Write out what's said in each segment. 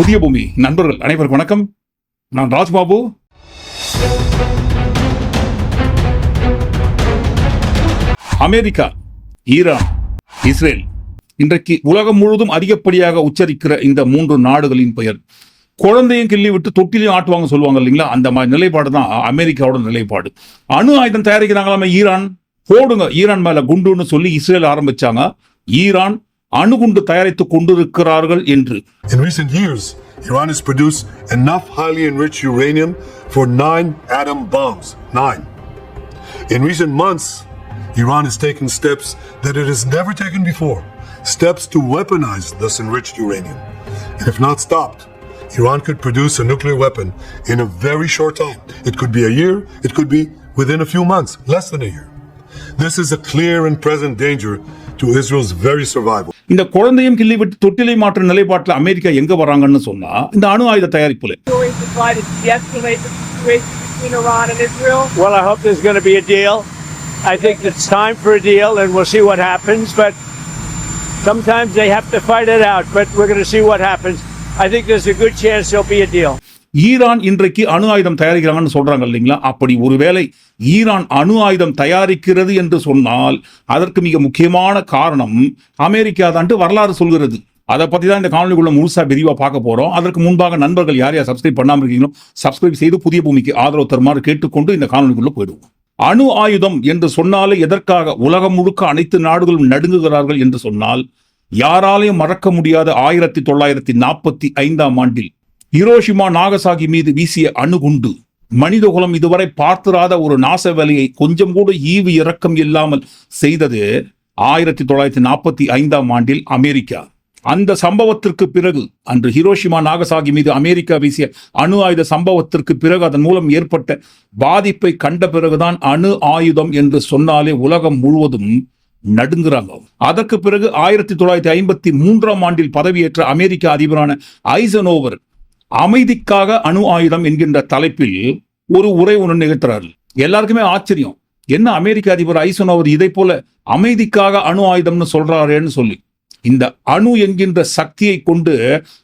புதிய பூமி. நண்பர்கள் அனைவருக்கும் வணக்கம். நான் ராஜ்பாபு. America Iran Israel. இன்றைக்கு உலகம் முழுவதும் அதிகப்படியாக உச்சரிக்கிற இந்த மூன்று நாடுகளின் பெயர். குழந்தையும் கிள்ளி விட்டு தொட்டிலையும் ஆட்டுவாங்க சொல்லுவாங்க இல்லைங்களா? அந்த மாதிரி நிலைப்பாடு தான் அமெரிக்காவோட நிலைப்பாடு. அணு ஆயுதம் தயாரிக்கிறாங்களாமே ஈரான். போடுங்க ஈரான் மேல குண்டுன்னு சொல்லி இஸ்ரேல் ஆரம்பிச்சாங்க. ஈரான் அணுகுண்டு தயாரித்துக் கொண்டிருக்கிறார்கள் என்று In recent years, Iran has produced enough highly enriched uranium for nine atom bombs. Nine. In recent months, Iran has taken steps that it has never taken before. Steps to weaponize this enriched uranium. And if not stopped, Iran could produce a nuclear weapon in a very short time. It could be a year, it could be within a few months, less than a year. This is a clear and present danger to Israel's very survival. இந்த குழந்தையும் கிள்ளி விட்டு தொட்டிலை மாற்ற நிலைப்பாட்டில் America எங்க வராங்கன்னு சொன்னா இந்த அணு ஆயுத தயாரிப்புல? Well, I hope there's going to be a deal. I think it's time for a deal, and we'll see what happens. But sometimes they have to fight it out. But we're going to see what happens. I think there's a good chance there'll be a deal. Iran இன்றைக்கு அணு ஆயுதம் தயாரிக்கிறாங்கன்னு சொல்றாங்க இல்லைங்களா? அப்படி ஒருவேளை Iran அணு ஆயுதம் தயாரிக்கிறது என்று சொன்னால் அதற்கு மிக முக்கியமான காரணம் அமெரிக்கா தான்ட்டு வரலாறு சொல்கிறது. அதை பற்றி தான் இந்த காணொலிக்குள்ள முழுசா விரிவாக பார்க்க போறோம். அதற்கு முன்பாக நண்பர்கள் யார் யார் சப்ஸ்கிரைப் பண்ணாமல் இருக்கீங்களோ சப்ஸ்கிரைப் செய்து புதிய பூமிக்கு ஆதரவு தருமாறு கேட்டுக்கொண்டு இந்த காணொலிக்குள்ளே போயிடுவோம். அணு ஆயுதம் என்று சொன்னாலே எதற்காக உலகம் முழுக்க அனைத்து நாடுகளும் நடுங்குகிறார்கள் என்று சொன்னால் யாராலையும் மறக்க முடியாத ஆயிரத்தி தொள்ளாயிரத்தி நாற்பத்தி ஐந்தாம் ஆண்டில் ஹிரோஷிமா நாகசாகி மீது வீசிய அணுகுண்டு. மனிதகுலம் இதுவரை பார்த்திராத ஒரு நாச வேலையை கொஞ்சம் கூட ஈவு இறக்கம் இல்லாமல் செய்தது ஆயிரத்தி தொள்ளாயிரத்தி நாற்பத்தி ஐந்தாம் ஆண்டில் அமெரிக்கா. அந்த சம்பவத்திற்கு பிறகு அன்று ஹிரோஷிமா நாகசாகி மீது அமெரிக்கா வீசிய அணு ஆயுத சம்பவத்திற்கு பிறகு அதன் மூலம் ஏற்பட்ட பாதிப்பை கண்ட பிறகுதான் அணு ஆயுதம் என்று சொன்னாலே உலகம் முழுவதும் நடுங்குறாங்க. அதற்கு பிறகு ஆயிரத்தி தொள்ளாயிரத்தி ஐம்பத்தி மூன்றாம் ஆண்டில் பதவியேற்ற அமெரிக்க அதிபரான ஐசனோவர் அமைதிக்காக அணு ஆயுதம் என்கின்ற தலைப்பில் ஒரு உரை ஒன்று நிகழ்த்துறாரு. எல்லாருக்குமே ஆச்சரியம். என்ன அமெரிக்க அதிபர் ஐசனோவர் இதை போல அமைதிக்காக அணு ஆயுதம்னு சொல்றாரேன்னு சொல்லி. இந்த அணு என்கின்ற சக்தியை கொண்டு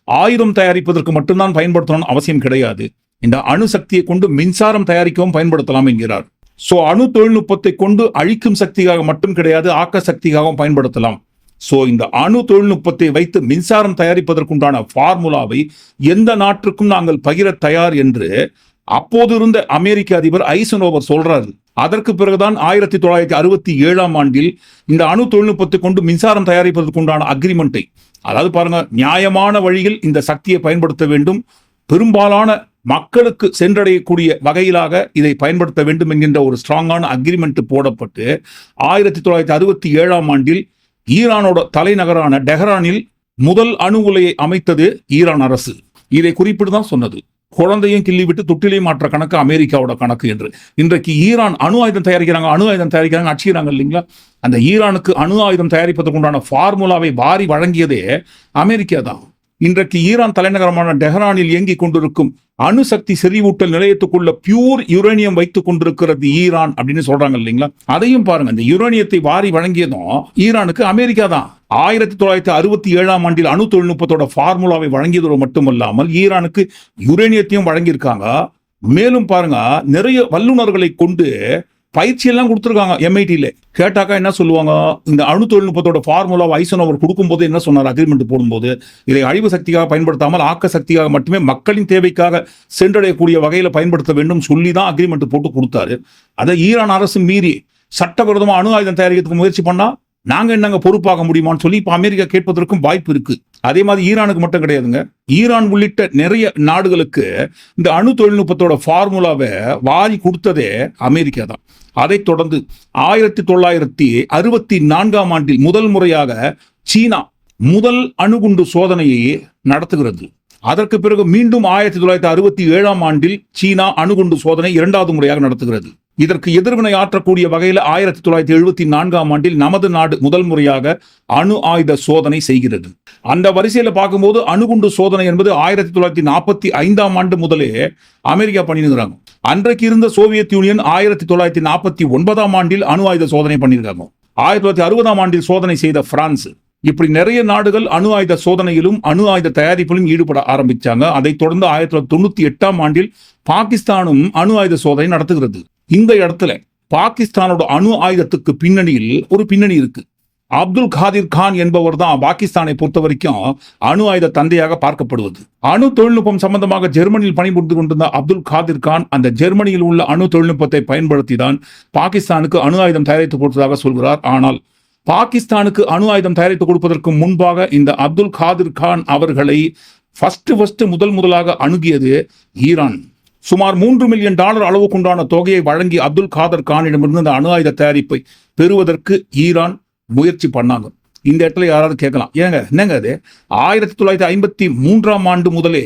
ஆயுதம் தயாரிப்பதற்கு மட்டும்தான் பயன்படுத்தணும்னு அவசியம் கிடையாது. இந்த அணு சக்தியை கொண்டு மின்சாரம் தயாரிக்கவும் பயன்படுத்தலாம் என்கிறார். சோ அணு தொழில்நுட்பத்தை கொண்டு அழிக்கும் சக்தியாக மட்டும் கிடையாது ஆக்க சக்தியாகவும் பயன்படுத்தலாம். ஸோ இந்த அணு தொழில்நுட்பத்தை வைத்து மின்சாரம் தயாரிப்பதற்குண்டான ஃபார்முலாவை எந்த நாட்டிற்கும் நாங்கள் பகிர தயார் என்று அப்போது இருந்த அமெரிக்க அதிபர் ஐசனோவர் சொல்றாரு. அதற்கு பிறகுதான் ஆயிரத்தி தொள்ளாயிரத்தி அறுபத்தி ஏழாம் ஆண்டில் இந்த அணு தொழில்நுட்பத்தை கொண்டு மின்சாரம் தயாரிப்பதற்குண்டான அக்ரிமெண்ட்டை அதாவது பாருங்க நியாயமான வழியில் இந்த சக்தியை பயன்படுத்த வேண்டும் பெரும்பாலான மக்களுக்கு சென்றடையக்கூடிய வகையிலாக இதை பயன்படுத்த வேண்டும் என்கின்ற ஒரு ஸ்ட்ராங்கான அக்ரிமெண்ட் போடப்பட்டு ஆயிரத்தி தொள்ளாயிரத்தி அறுபத்தி ஏழாம் ஆண்டில் ஈரானோட தலைநகரான டெஹ்ரானில் முதல் அணு உலையை அமைத்தது ஈரான் அரசு. இதை குறிப்பிட்டு தான் சொன்னது. குழந்தையும் கிள்ளி விட்டு மாற்ற கணக்கு அமெரிக்காவோட கணக்கு என்று. இன்றைக்கு ஈரான் அணு ஆயுதம் தயாரிக்கிறாங்க அணு ஆயுதம் தயாரிக்கிறாங்க அடிச்சுக்கிறாங்க இல்லைங்களா? அந்த ஈரானுக்கு அணு ஆயுதம் தயாரிப்பதற்குண்டான ஃபார்முலாவை வாரி வழங்கியதே அமெரிக்கா தான் இன்றைக்கு ஈரான் தலைநகரமான டெஹ்ரானில் இயங்கிக் கொண்டிருக்கும் அணுசக்தி செறிவூட்டல் நிலையத்துக்குள்ள பியூர் யுரேனியம் வைத்துக் கொண்டிருக்கிறது ஈரான் அப்படின்னு சொல்றாங்க இல்லைங்களா? அதையும் பாருங்க. இந்த யுரேனியத்தை வாரி வழங்கியதும் ஈரானுக்கு அமெரிக்கா தான். ஆயிரத்தி தொள்ளாயிரத்தி அறுபத்தி ஏழாம் ஆண்டில் அணு தொழில்நுட்பத்தோட ஃபார்முலாவை வழங்கியதோடு மட்டுமல்லாமல் ஈரானுக்கு யுரேனியத்தையும் வழங்கியிருக்காங்க. மேலும் பாருங்க நிறைய வல்லுநர்களை கொண்டு பயிற்சியெல்லாம் கொடுத்துருக்காங்க எம்ஐடியில் கேட்டாக்கா என்ன சொல்லுவாங்க? இந்த அணு தொழில்நுட்பத்தோட ஃபார்முலா ஐசன் அவர் கொடுக்கும்போது என்ன சொன்னார்? அக்ரிமெண்ட் போடும்போது. இதை அழிவு சக்தியாக பயன்படுத்தாமல் ஆக்க சக்தியாக மட்டுமே மக்களின் தேவைக்காக சென்றடையக்கூடிய வகையில் பயன்படுத்த வேண்டும் சொல்லி தான் அக்ரிமெண்ட் போட்டு கொடுத்தாரு. அதை ஈரான் அரசு மீறி சட்டவிரோதமாக அணு ஆயுதம் தயாரிக்கிறதுக்கு முயற்சி பண்ணால் நாங்கள் என்னங்க பொறுப்பாக முடியுமான்னு சொல்லி இப்போ அமெரிக்கா கேட்பதற்கும் வாய்ப்பு இருக்குது அதே மாதிரி ஈரானுக்கு மட்டும் கிடையாதுங்க. ஈரான் உள்ளிட்ட நிறைய நாடுகளுக்கு இந்த அணு தொழில்நுட்பத்தோட ஃபார்முலாவை வாரி கொடுத்ததே அமெரிக்கா தான். அதைத் தொடர்ந்து ஆயிரத்தி தொள்ளாயிரத்தி அறுபத்தி நான்காம் ஆண்டில் முதல் முறையாக சீனா முதல் அணுகுண்டு சோதனையை நடத்துகிறது. அதற்கு பிறகு மீண்டும் ஆயிரத்தி தொள்ளாயிரத்தி அறுபத்தி ஏழாம் ஆண்டில் சீனா அணுகுண்டு சோதனை இரண்டாவது முறையாக நடத்துகிறது. இதற்கு எதிர்வினை ஆற்றக்கூடிய வகையில் ஆயிரத்தி தொள்ளாயிரத்தி எழுபத்தி நான்காம் ஆண்டில் நமது நாடு முதல் முறையாக அணு ஆயுத சோதனை செய்கிறது. அந்த வரிசையில பார்க்கும்போது அணுகுண்டு சோதனை என்பது ஆயிரத்தி தொள்ளாயிரத்தி நாற்பத்தி ஐந்தாம் ஆண்டு முதலே அமெரிக்கா பண்ணிருக்கிறாங்க அன்றைக்கு இருந்த சோவியத் யூனியன் ஆயிரத்தி தொள்ளாயிரத்தி நாற்பத்தி ஒன்பதாம் ஆண்டில் அணு ஆயுத சோதனை பண்ணியிருக்காங்க. ஆயிரத்தி தொள்ளாயிரத்தி அறுபதாம் ஆண்டில் சோதனை செய்த பிரான்ஸ் இப்படி நிறைய நாடுகள் அணு ஆயுத சோதனையிலும் அணு ஆயுத தயாரிப்பிலும் ஈடுபட ஆரம்பிச்சாங்க. அதைத் தொடர்ந்து ஆயிரத்தி தொள்ளாயிரத்தி தொண்ணூத்தி எட்டாம் ஆண்டில் பாகிஸ்தானும் அணு ஆயுத சோதனை நடத்துகிறது. இந்த இடத்துல பாகிஸ்தானோட அணு ஆயுதத்துக்கு பின்னணியில் ஒரு பின்னணி இருக்கு. அப்துல் காதிர் கான் என்பவர் தான் பாகிஸ்தானை பொறுத்த வரைக்கும் அணு ஆயுத தந்தையாக பார்க்கப்படுவது. அணு தொழில்நுட்பம் சம்பந்தமாக ஜெர்மனியில் பணிபுரிந்து கொண்டிருந்த அப்துல் காதிர் கான் அந்த ஜெர்மனியில் உள்ள அணு தொழில்நுட்பத்தை பயன்படுத்தி தான் பாகிஸ்தானுக்கு அணு ஆயுதம் தயாரித்து கொடுத்ததாக சொல்கிறார். ஆனால் பாகிஸ்தானுக்கு அணு ஆயுதம் தயாரித்து கொடுப்பதற்கு முன்பாக இந்த அப்துல் காதிர் கான் அவர்களை ஃபர்ஸ்ட் ஃபர்ஸ்ட் முதல் முதலாக அணுகியது ஈரான். சுமார் மூன்று மில்லியன் டாலர் அளவுக்குண்டான தொகையை வழங்கி அப்துல் காதர் கானிடமிருந்து அந்த அணு ஆயுத தயாரிப்பை பெறுவதற்கு ஈரான் முயற்சி பண்ணாங்க. இந்த இடத்துல யாராவது கேட்கலாம். ஏங்க என்னங்க அது? ஆயிரத்தி தொள்ளாயிரத்தி ஐம்பத்தி மூன்றாம் ஆண்டு முதலே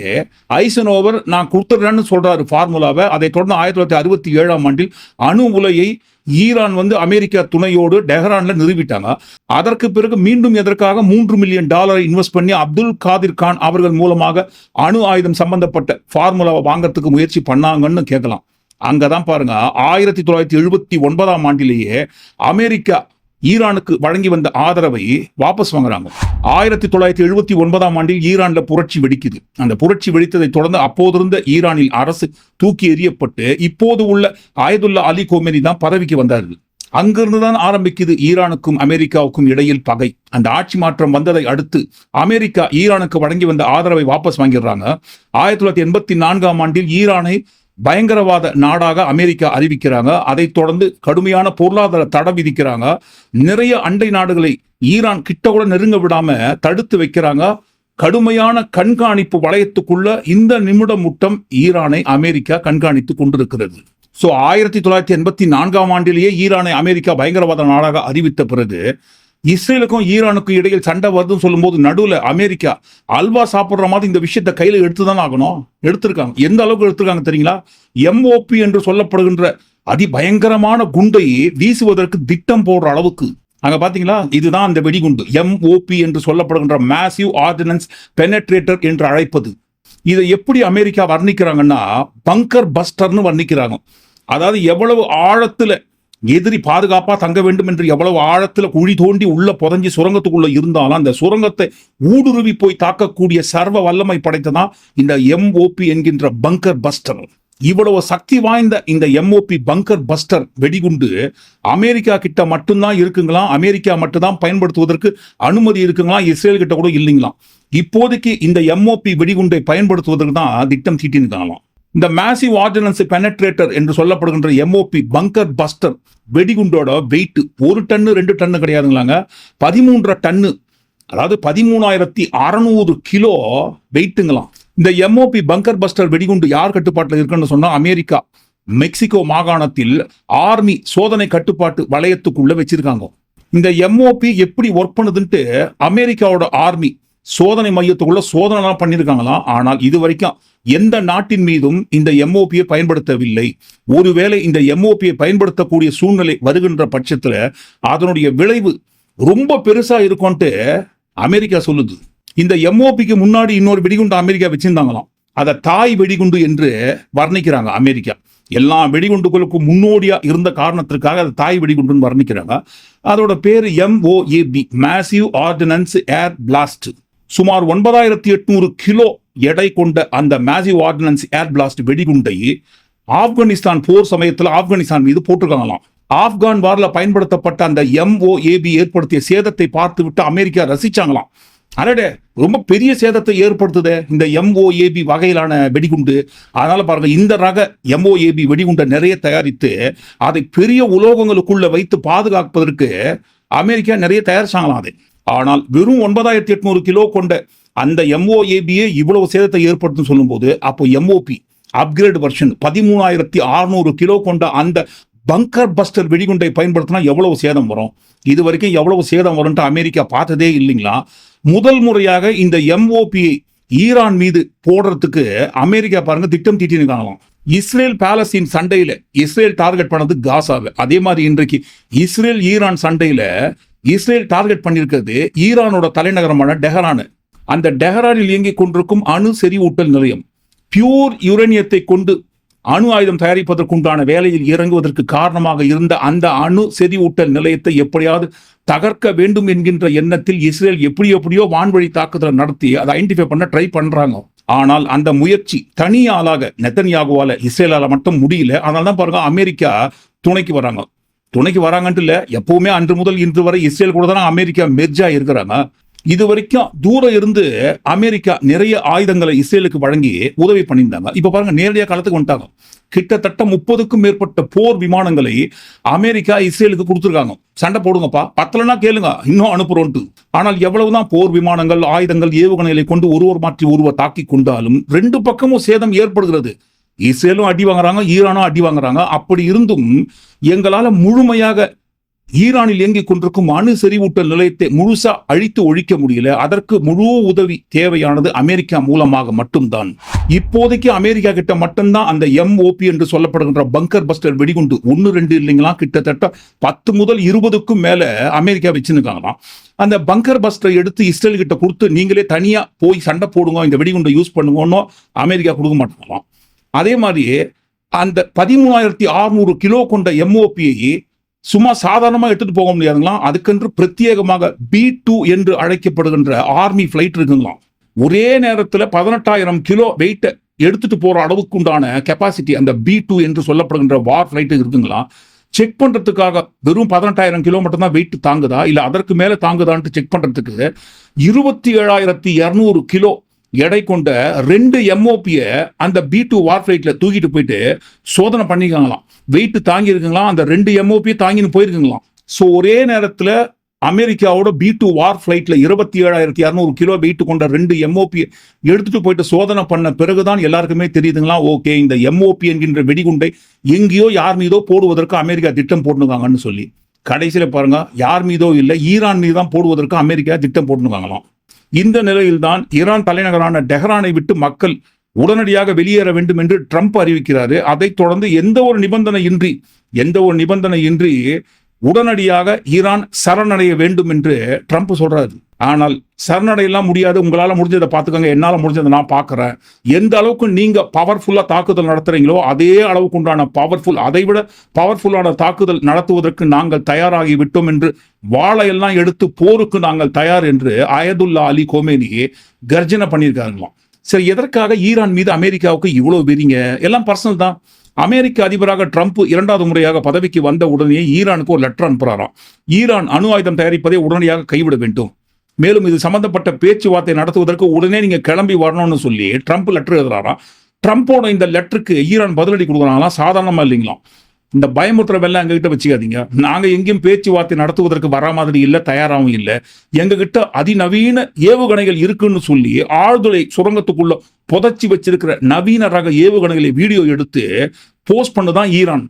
ஐசனோவர் நான் கொடுத்துட்றேன்னு சொல்றாரு ஃபார்முலாவை அதை தொடர்ந்து ஆயிரத்தி தொள்ளாயிரத்தி அறுபத்தி ஏழாம் ஆண்டில் அணு உலையை ஈரான் வந்து அமெரிக்கா துணையோடு டெஹ்ரான்ல நிறுவிட்டாங்க. அதற்கு பிறகு மீண்டும் எதற்காக மூன்று மில்லியன் டாலரை இன்வெஸ்ட் பண்ணி அப்துல் காதிர் கான் அவர்கள் மூலமாக அணு ஆயுதம் சம்பந்தப்பட்ட ஃபார்முலாவை வாங்கறதுக்கு முயற்சி பண்ணாங்கன்னு கேட்கலாம். அங்கதான் பாருங்க ஆயிரத்தி தொள்ளாயிரத்தி எழுபத்தி ஒன்பதாம் ஆண்டிலேயே அமெரிக்கா ஈரானுக்கு வழங்கி வந்த ஆதரவை வாபஸ் வாங்குறாங்க. ஆயிரத்தி தொள்ளாயிரத்தி எழுபத்தி ஒன்பதாம் ஆண்டில் ஈரான்ல புரட்சி வெடிக்குது. அந்த புரட்சி வெடித்ததை தொடர்ந்து அப்போதிருந்த ஈரானில் அரசு தூக்கி எறியப்பட்டு இப்போது உள்ள ஆயதுல்லா அலி கோமேனி தான் பதவிக்கு வந்தார்கள். அங்கிருந்து தான் ஆரம்பிக்குது ஈரானுக்கும் அமெரிக்காவுக்கும் இடையில் பகை. அந்த ஆட்சி மாற்றம் வந்ததை அடுத்து அமெரிக்கா ஈரானுக்கு வழங்கி வந்த ஆதரவை வாபஸ் வாங்கிடுறாங்க. ஆயிரத்தி தொள்ளாயிரத்தி எண்பத்தி நான்காம் ஆண்டில் ஈரானை பயங்கரவாத நாடாக அமெரிக்கா அறிவிக்கிறாங்க. அதைத் தொடர்ந்து கடுமையான பொருளாதார தடை விதிக்கிறாங்க. நிறைய அண்டை நாடுகளை ஈரான் கிட்ட கூட நெருங்க விடாம தடுத்து வைக்கிறாங்க. கடுமையான கண்காணிப்பு வளையத்துக்குள்ள இந்த நிமிடம் முட்டம் ஈரானை அமெரிக்கா கண்காணித்து கொண்டிருக்கிறது. ஸோ ஆயிரத்தி தொள்ளாயிரத்தி எண்பத்தி நான்காம் ஆண்டிலேயே ஈரானை அமெரிக்கா பயங்கரவாத நாடாக அறிவித்த பிறகு இஸ்ரேலுக்கும் ஈரானுக்கும் இடையில் சண்டை வருதுன்னு சொல்லும்போது நடுவில் அமெரிக்கா அல்வா சாப்பிட்ற மாதிரி இந்த விஷயத்தை கையில எடுத்துதான் ஆகணும்? எடுத்திருக்காங்க. எந்த அளவுக்கு எடுத்திருக்காங்க தெரியுங்களா? எம்ஓபி என்று சொல்லப்படுகின்ற அதிபயங்கரமான குண்டை வீசுவதற்கு திட்டம் போடுற அளவுக்கு. அங்க பாத்தீங்களா? இதுதான் அந்த வெடிகுண்டு. எம்ஓபி என்று சொல்லப்படுகின்ற மேசிவ் ஆர்டினன்ஸ் பெனட்ரேட்டர் என்று அழைப்பது. இதை எப்படி அமெரிக்கா வர்ணிக்கிறாங்கன்னா பங்கர் பஸ்டர்னு வர்ணிக்கிறாங்க. அதாவது எவ்வளவு ஆழத்துல எதிரி பாதுகாப்பா தங்க வேண்டும் என்று எவ்வளவு ஆழத்துல குழி தோண்டி உள்ள புதஞ்சி சுரங்கத்துக்குள்ள இருந்தாலும் அந்த சுரங்கத்தை ஊடுருவி போய் தாக்கக்கூடிய சர்வ வல்லமை படைத்ததான் இந்த எம்ஓபி என்கின்ற பங்கர் பஸ்டர். இவ்வளவு சக்தி வாய்ந்த இந்த எம்ஓபி பங்கர் பஸ்டர் வெடிகுண்டு அமெரிக்கா கிட்ட மட்டும்தான் இருக்குங்களாம் அமெரிக்கா மட்டும்தான் பயன்படுத்துவதற்கு அனுமதி இருக்குங்களாம் இஸ்ரேல் கிட்ட கூட இல்லைங்களாம் இப்போதைக்கு இந்த எம்ஓபி வெடிகுண்டை பயன்படுத்துவதற்கு தான் திட்டம் தீட்டிருக்காங்களாம் இந்த மேசிவ் ஆர்டினன்ஸ் பெனட்ரேட்டர் என்று சொல்லப்படுகின்ற எம்ஓபி பங்கர் பஸ்டர் வெடிகுண்டோட வெயிட் ஒரு டன்னு ரெண்டு டன்னு கிடையாதுங்களாங்க. பதிமூன்றரை டன்னு அதாவது பதிமூணாயிரத்தி அறநூறு கிலோ வெயிட்டுங்களாம் இந்த எம்ஓபி பங்கர் பஸ்டர் வெடிகுண்டு யார் கட்டுப்பாட்டில் இருக்குன்னு சொன்னா அமெரிக்கா. மெக்சிகோ மாகாணத்தில் ஆர்மி சோதனை கட்டுப்பாட்டு வளையத்துக்குள்ள வச்சிருக்காங்க. இந்த எம்ஓபி எப்படி ஒர்க் பண்ணுதுன்ட்டு அமெரிக்காவோட ஆர்மி சோதனை மையத்துக்குள்ள சோதனைலாம் பண்ணியிருக்காங்களாம் ஆனால் இது வரைக்கும் எந்த நாட்டின் மீதும் இந்த எம்ஓபியை பயன்படுத்தவில்லை. ஒருவேளை இந்த எம்ஓபியை பயன்படுத்தக்கூடிய சூழ்நிலை வருகின்ற பட்சத்தில் அதனுடைய விளைவு ரொம்ப பெருசா இருக்கும்ட்டு அமெரிக்கா சொல்லுது. இந்த எம்ஓபிக்கு முன்னாடி இன்னொரு வெடிகுண்டு அமெரிக்கா வச்சிருந்தாங்களாம். அதை தாய் வெடிகுண்டு என்று வர்ணிக்கிறாங்க அமெரிக்கா. எல்லா வெடிகுண்டுகளுக்கும் முன்னோடியா இருந்த காரணத்திற்காக அதை தாய் வெடிகுண்டுன்னு வர்ணிக்கிறாங்க. அதோட பேர் MOAB massive ordnance air blast சுமார் ஒன்பதாயிரத்தி எட்நூறு கிலோ எடை கொண்ட அந்த மேசிவ் ஆர்டினன்ஸ் ஏர் பிளாஸ்ட் வெடிகுண்டை ஆப்கானிஸ்தான் போர் சமயத்தில் ஆப்கானிஸ்தான் மீது போட்டிருக்காங்களாம். ஆப்கான் வாரில் பயன்படுத்தப்பட்ட அந்த எம்ஓஏபி ஏற்படுத்திய சேதத்தை பார்த்து விட்டு அமெரிக்கா ரசிச்சாங்களாம். அடடே ரொம்ப பெரிய சேதத்தை ஏற்படுத்துதே இந்த எம்ஓஏபி வகையிலான வெடிகுண்டு. அதனால பாருங்க இந்த ரக எம்ஓஏபி வெடிகுண்டை நிறைய தயாரித்து அதை பெரிய உலோகங்களுக்குள்ள வைத்து பாதுகாப்பதற்கு அமெரிக்கா நிறைய தயாரிச்சாங்களாம் அதை. ஆனால் வெறும் ஒன்பதாயிரத்தி எட்நூறு கிலோ கொண்ட அந்த எம்ஓஏபியே இவ்வளவு சேதத்தை ஏற்படுத்தும் சொல்லும்போது அப்போ எம்ஓபி அப்கிரேட் வெர்ஷன் பதிமூணாயிரத்தி அறுநூறு கிலோ கொண்ட அந்த பங்கர் பஸ்டர் வெடிகுண்டை பயன்படுத்தினா எவ்வளவு சேதம் வரும்? இது வரைக்கும் எவ்வளவு சேதம் வரும்ன்ட்டு அமெரிக்கா பார்த்ததே இல்லைங்களா? முதல் முறையாக இந்த எம்ஓபியை ஈரான் மீது போடுறதுக்கு அமெரிக்கா பாருங்க திட்டம் தீட்டிருக்காங்களாம் இஸ்ரேல் பாலஸ்தீன் சண்டையில இஸ்ரேல் டார்கெட் பண்ணது காசாவை. அதே மாதிரி இன்றைக்கு இஸ்ரேல் ஈரான் சண்டையில இஸ்ரேல் டார்கெட் பண்ணியிருக்கிறது ஈரானோட தலைநகரமான டெஹரானு. அந்த டெஹரானில் இயங்கிக் கொண்டிருக்கும் அணு செறிவூட்டல் நிலையம். பியூர் யுரேனியத்தை கொண்டு அணு ஆயுதம் தயாரிப்பதற்குண்டான வேலையில் இறங்குவதற்கு காரணமாக இருந்த அந்த அணு செறிவூட்டல் நிலையத்தை எப்படியாவது தகர்க்க வேண்டும் என்கின்ற எண்ணத்தில் இஸ்ரேல் எப்படி எப்படியோ வான்வழி தாக்குதலை நடத்தி அதை ஐடென்டிஃபை பண்ண ட்ரை பண்றாங்க. ஆனால் அந்த முயற்சி தனி ஆளாக நெத்தனியாகுவால இஸ்ரேலால மட்டும் முடியல. அதனால தான் பாருங்க அமெரிக்கா துணைக்கு வராங்க. துணைக்கு வராங்கன்ட்டு இல்லை. எப்பவுமே அன்று முதல் இன்று வரை இஸ்ரேல் கூட தானே அமெரிக்கா மெர்ஜா இருக்கிறாங்க. இது வரைக்கும் தூரம் இருந்து அமெரிக்கா நிறைய ஆயுதங்களை இஸ்ரேலுக்கு வழங்கி உதவி பண்ணியிருந்தாங்க. இப்ப பாருங்க நேரடியாக காலத்துக்கு வந்துட்டாங்க. கிட்டத்தட்ட முப்பதுக்கும் மேற்பட்ட போர் விமானங்களை அமெரிக்கா இஸ்ரேலுக்கு கொடுத்துருக்காங்க. சண்டை போடுங்கப்பா. பத்தலனா கேளுங்க இன்னும் அனுப்புறோன்ட்டு. ஆனால் எவ்வளவுதான் போர் விமானங்கள் ஆயுதங்கள் ஏவுகணைகளை கொண்டு ஒருவர் மாற்றி ஒருவர் தாக்கி கொண்டாலும் ரெண்டு பக்கமும் சேதம் ஏற்படுகிறது. இஸ்ரேலும் அடி வாங்குறாங்க ஈரானும் அடி வாங்குறாங்க. அப்படி இருந்தும் எங்களால் முழுமையாக ஈரானில் இயங்கிக் கொண்டிருக்கும் அணு செறிவூட்டல் நிலையத்தை முழுசா அழித்து ஒழிக்க முடியல. அதற்கு முழு உதவி தேவையானது அமெரிக்கா மூலமாக மட்டும்தான். இப்போதைக்கு அமெரிக்கா கிட்ட மட்டும்தான் அந்த எம்ஓபி என்று சொல்லப்படுகின்ற பங்கர் பஸ்டர் வெடிகுண்டு ஒன்னு ரெண்டு இல்லைங்களா? கிட்டத்தட்ட பத்து முதல் இருபதுக்கும் மேல அமெரிக்கா வச்சிருக்காங்களாம். அந்த பங்கர் பஸ்டரை எடுத்து இஸ்ரேல் கிட்ட கொடுத்து நீங்களே தனியா போய் சண்டை போடுங்க இந்த வெடிகுண்டை யூஸ் பண்ணுங்கன்னு அமெரிக்கா கொடுக்க மாட்டாங்களாம். அதே மாதிரியே அந்த பதிமூணாயிரத்தி அறுநூறு கிலோ கொண்ட எம்ஓபியை சும்மா சாதாரணமாக எடுத்துட்டு போக முடியாதுங்களாம். அதுக்கென்று பிரத்யேகமாக பி டூ என்று அழைக்கப்படுகின்ற ஆர்மி ஃபிளைட் இருக்குங்களாம். ஒரே நேரத்தில் பதினெட்டாயிரம் கிலோ வெயிட்டை எடுத்துட்டு போற அளவுக்கு உண்டான கெப்பாசிட்டி அந்த பி டூ என்று சொல்லப்படுகின்ற வார் ஃபிளைட் இருக்குங்களா செக் பண்றதுக்காக வெறும் பதினெட்டாயிரம் கிலோ மட்டும் தான் வெயிட் தாங்குதா? இல்லை அதற்கு மேலே தாங்குதான்ட்டு செக் பண்றதுக்கு இருபத்தி ஏழாயிரத்தி இரநூறு கிலோ எடை கொண்ட ரெண்டு எம்ஓபிய அந்த பி டூ வார் ஃபிளைட்ல தூக்கிட்டு போயிட்டு சோதனை பண்ணிருக்காங்களாம். வெயிட் தாங்கி இருக்குங்களாம் அந்த ரெண்டு எம்ஓபியை தாங்கின்னு போயிருக்குங்களாம். ஸோ ஒரே நேரத்தில் அமெரிக்காவோட பி டூ வார் ஃபிளைட்ல இருபத்தி ஏழாயிரத்தி இரநூறு கிலோ வெயிட் கொண்ட ரெண்டு எம்ஓபி எடுத்துட்டு போயிட்டு சோதனை பண்ண பிறகுதான் எல்லாருக்குமே தெரியுதுங்களா? ஓகே இந்த எம்ஓபி என்கின்ற வெடிகுண்டை எங்கேயோ யார் மீதோ போடுவதற்கு அமெரிக்கா திட்டம் போட்டுருக்காங்கன்னு சொல்லி. கடைசியில் பாருங்க யார் மீதோ இல்லை ஈரான் மீது தான் போடுவதற்கு அமெரிக்கா திட்டம் போட்டுருக்காங்களாம். இந்த நிலையில்தான் ஈரான் தலைநகரான டெஹ்ரானை விட்டு மக்கள் உடனடியாக வெளியேற வேண்டும் என்று ட்ரம்ப் அறிவிக்கிறாரு. அதைத் தொடர்ந்து எந்த ஒரு நிபந்தனை இன்றி எந்த ஒரு நிபந்தனை இன்றி உடனடியாக ஈரான் சரணடைய வேண்டும் என்று ட்ரம்ப் சொல்றாரு. ஆனால் சரணடையெல்லாம் முடியாது. உங்களால் முடிஞ்சதை பார்த்துக்கோங்க. என்னால் முடிஞ்சதை நான் பார்க்குறேன். எந்த அளவுக்கு நீங்கள் பவர்ஃபுல்லாக தாக்குதல் நடத்துகிறீங்களோ அதே அளவுக்கு உண்டான பவர்ஃபுல் அதை விட பவர்ஃபுல்லான தாக்குதல் நடத்துவதற்கு நாங்கள் தயாராகி விட்டோம் என்று வாழையெல்லாம் எடுத்து போருக்கு நாங்கள் தயார் என்று அயதுல்லா அலி கோமேனி கர்ஜனை பண்ணியிருக்காங்களாம். சரி எதற்காக ஈரான் மீது அமெரிக்காவுக்கு இவ்வளோ வெறிங்க? எல்லாம் பர்சனல் தான். அமெரிக்க அதிபராக ட்ரம்ப் இரண்டாவது முறையாக பதவிக்கு வந்த உடனே ஈரானுக்கு ஒரு லெட்டர் அனுப்புறாராம். ஈரான் அணு ஆயுதம் தயாரிப்பதை உடனடியாக கைவிட வேண்டும். மேலும் இது சம்பந்தப்பட்ட பேச்சுவார்த்தை நடத்துவதற்கு உடனே நீங்கள் கிளம்பி வரணும்னு சொல்லி ட்ரம்ப் லெட்டர் எழுதுறாராம். ட்ரம்ப்போட இந்த லெட்டருக்கு ஈரான் பதிலடி கொடுக்குறாங்களாம் சாதாரணமாக இல்லைங்களாம் இந்த பயமுறுத்துற வெள்ளம் எங்ககிட்ட வச்சுக்காதீங்க. நாங்கள் எங்கேயும் பேச்சுவார்த்தை நடத்துவதற்கு வர மாதிரி இல்லை தயாராகவும் இல்லை. எங்ககிட்ட அதிநவீன ஏவுகணைகள் இருக்குன்னு சொல்லி ஆழ்துளை சுரங்கத்துக்குள்ள புதைச்சி வச்சிருக்கிற நவீன ரக ஏவுகணைகளை வீடியோ எடுத்து போஸ்ட் பண்ணுதான் ஈரான்.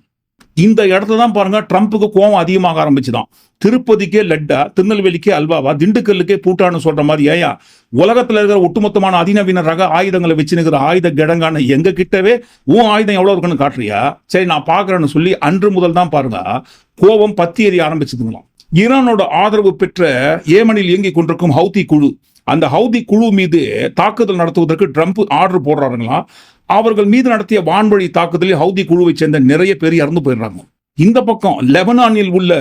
இந்த இடத்துல தான் பாருங்க ட்ரம்ப்புக்கு கோவம் அதிகமாக ஆரம்பிச்சுதான். திருப்பதிக்கே லட்டா திருநெல்வேலிக்கே அல்வாவா திண்டுக்கல்லுக்கே பூட்டான்னு சொல்ற மாதிரி ஏயா? உலகத்துல இருக்கிற ஒட்டுமொத்தமான அதிநவீன ரக ஆயுதங்களை வச்சுனுக்கிற ஆயுத கிடங்கான எங்க கிட்டவே உன் ஆயுதம் எவ்வளவு இருக்குன்னு காட்டுறியா? சரி நான் பாக்குறேன்னு சொல்லி அன்று முதல் தான் பாருங்க கோபம் பத்தி எறிய ஆரம்பிச்சதுங்களாம். ஈரானோட ஆதரவு பெற்ற ஏமனில் இயங்கிக் கொண்டிருக்கும் ஹவுதி குழு அந்த ஹவுதி குழு மீது தாக்குதல் நடத்துவதற்கு ட்ரம்ப் ஆர்டர் போடுறாருங்களா அவர்கள் மீது நடத்திய வான்வழி தாக்குதலில் ஹவுதி குழுவை சேர்ந்த நிறைய பேர் இறந்து போயிடுறாங்க. இந்த பக்கம் லெபனானில் உள்ள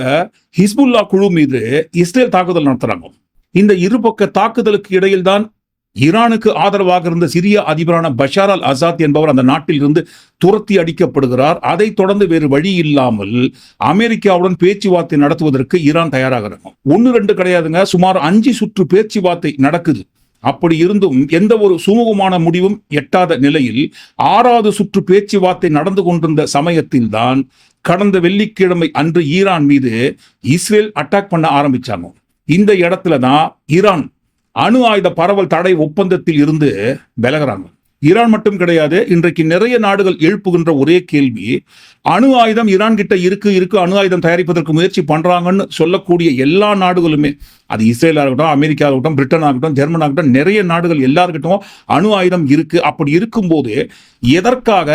ஹிஸ்புல்லா குழு மீது இஸ்ரேல் தாக்குதல் நடத்துறாங்க. இந்த இருபக்க தாக்குதலுக்கு இடையில்தான் ஈரானுக்கு ஆதரவாக இருந்த சிரிய அதிபரான பஷார் அல் அசாத் என்பவர் அந்த நாட்டில் இருந்து துரத்தி அடிக்கப்படுகிறார். அதைத் தொடர்ந்து வேறு வழி இல்லாமல் அமெரிக்காவுடன் பேச்சுவார்த்தை நடத்துவதற்கு ஈரான் தயாராகிறாங்க. ஒன்று ரெண்டு கிடையாதுங்க. சுமார் அஞ்சு சுற்று பேச்சுவார்த்தை நடக்குது. அப்படி இருந்தும் எந்த ஒரு சுமூகமான முடிவும் எட்டாத நிலையில் ஆறாவது சுற்று பேச்சுவார்த்தை நடந்து கொண்டிருந்த சமயத்தில் தான் கடந்த வெள்ளிக்கிழமை அன்று ஈரான் மீது இஸ்ரேல் அட்டாக் பண்ண ஆரம்பிச்சாங்க. இந்த இடத்துல தான் ஈரான் அணு ஆயுத பரவல் தடை ஒப்பந்தத்தில் இருந்து விலகுறாங்க. ஈரான் மட்டும் கிடையாது இன்றைக்கு நிறைய நாடுகள் எழுப்புகின்ற ஒரே கேள்வி அணு ஆயுதம் ஈரான் கிட்ட இருக்கு இருக்கு அணு ஆயுதம் தயாரிப்பதற்கு முயற்சி பண்றாங்கன்னு சொல்லக்கூடிய எல்லா நாடுகளுமே அது இஸ்ரேலா இருக்கட்டும் அமெரிக்கா இருக்கட்டும் பிரிட்டன் ஆகட்டும் ஜெர்மன் ஆகட்டும் நிறைய நாடுகள் எல்லாருக்கிட்டும் அணு ஆயுதம் இருக்கு. அப்படி இருக்கும்போது எதற்காக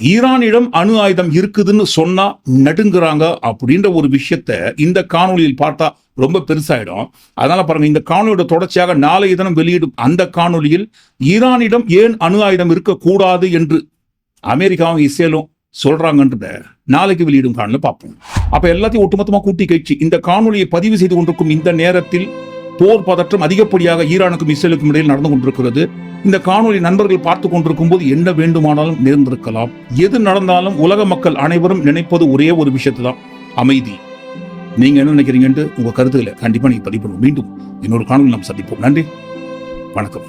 ஈரானிடம் அணு ஆயுதம் இருக்குதுன்னு சொன்னா நடுங்குறாங்க அப்படின்ற ஒரு விஷயத்த இந்த காணொலியில் பார்த்தா ரொம்ப பெருசாயிடும். அதனால பாருங்க இந்த காணொலியோட தொடர்ச்சியாக நாளைய தினம் வெளியிடும் அந்த காணொளியில் ஈரானிடம் ஏன் அணு ஆயுதம் இருக்கக்கூடாது என்று அமெரிக்காவும் இஸ்ரேலும் சொல்றாங்கன்றத நாளைக்கு வெளியிடும் காணல பார்ப்போம். அப்ப எல்லாத்தையும் ஒட்டுமொத்தமா கூட்டி கழிச்சு இந்த காணொலியை பதிவு செய்து கொண்டிருக்கும் இந்த நேரத்தில் போர் பதற்றம் அதிகப்படியாக ஈரானுக்கும் இஸ்ரேலுக்கும் இடையில் நடந்து கொண்டிருக்கிறது. இந்த காணொலி நண்பர்கள் பார்த்து கொண்டிருக்கும் போது என்ன வேண்டுமானாலும் நேர்ந்திருக்கலாம். எது நடந்தாலும் உலக மக்கள் அனைவரும் நினைப்பது ஒரே ஒரு விஷயத்து தான் அமைதி. நீங்க என்ன நினைக்கிறீங்கன்ட்டு உங்க கருத்துக்களை கண்டிப்பா நீங்க பதிவு பண்ணுவோம். மீண்டும் இன்னொரு காணொலி நாம் சந்திப்போம். நன்றி. வணக்கம்.